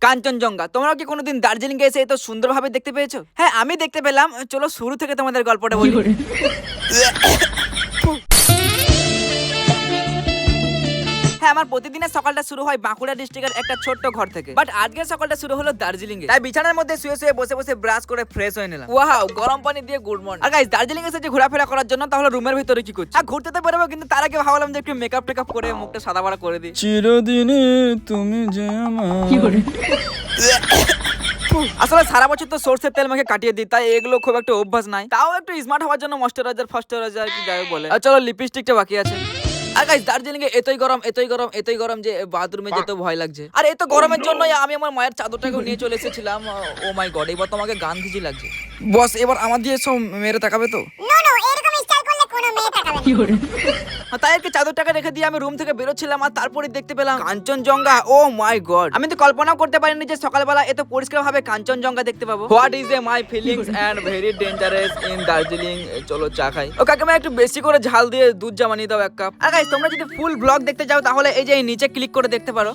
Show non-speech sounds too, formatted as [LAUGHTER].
কাঞ্চনজঙ্ঘা তোমরা কি কোনোদিন দার্জিলিং এ এসে এত সুন্দরভাবে দেখতে পেয়েছ? হ্যাঁ আমি দেখতে পেলাম। চলো শুরু থেকে তোমাদের গল্পটা বলি। [LAUGHS] হ্যাঁ আমার প্রতিদিনের সকালটা শুরু হয় বাঁকুড়া ডিস্ট্রিক্টের একটা ছোট্ট ঘর থেকে। বাট আজকের সকালটা শুরু হলো দার্জিলিং এ তাই বিছানার মধ্যে শুয়ে শুয়ে বসে বসে ব্রাশ করে ফ্রেশ হয়ে নিলাম। ওয়াও গরম পানি দিয়ে গুড মর্নিং আর গাইস দার্জিলিং এসে যে ঘোরাফেরা করার জন্য তাহলে রুমের ভিতরে কি করছি? আর ঘুরতে তো বেরোবো কিন্তু তার আগে ভাবলাম যে একটু মেকআপ টেকআপ করে মুখটা সাদা বাড়া করে দিই। চিরদিনে তুমি যে আমার কি করে? আসলে সারা বছর তো সর্ষের তেল মেখে কাটিয়ে দিই তাই এগুলো খুব একটা অভ্যাস নাই। তাও একটু স্মার্ট হওয়ার জন্য মস্টারাইজার ফাস্টারাইজার কি যাই বলে। আর চলো লিপস্টিকটা বাকি আছে। আর গাইস দার্জিলিং এ এতই গরম এতই গরম এতই গরম যে বাথরুমে যেতে ভয় লাগছে। আর এত গরমের জন্যই আমি আমার মায়ের চাদরটাকে নিয়ে চলে এসেছিলাম ও মাই গড এবার তোমাকে গান্ধীজি লাগছে। বস এবার আমার দিয়ে সব মেরে তাকাবে তো? নো কোনো চাদর টাকা রেখে দিয়ে আমি রুম থেকে বেরোচ্ছিলাম আর তারপরে দেখতে পেলাম কাঞ্চনজঙ্ঘা, ও মাই গড আমি তো কল্পনাও করতে পারিনি যে সকালবেলা এত পরিষ্কার ভাবে কাঞ্চনজঙ্ঘা দেখতে পাবো। What is a my feelings and very dangerous in Darjeeling চলো চা খাই। ও কাকিমা, একটু বেশি করে ঝাল দিয়ে দুধ জামানিয়ে দাও এক কাপ আর গাইস তোমরা যদি ফুল ব্লগ দেখতে চাও, তাহলে এই যে নিচে ক্লিক করে দেখতে পারো।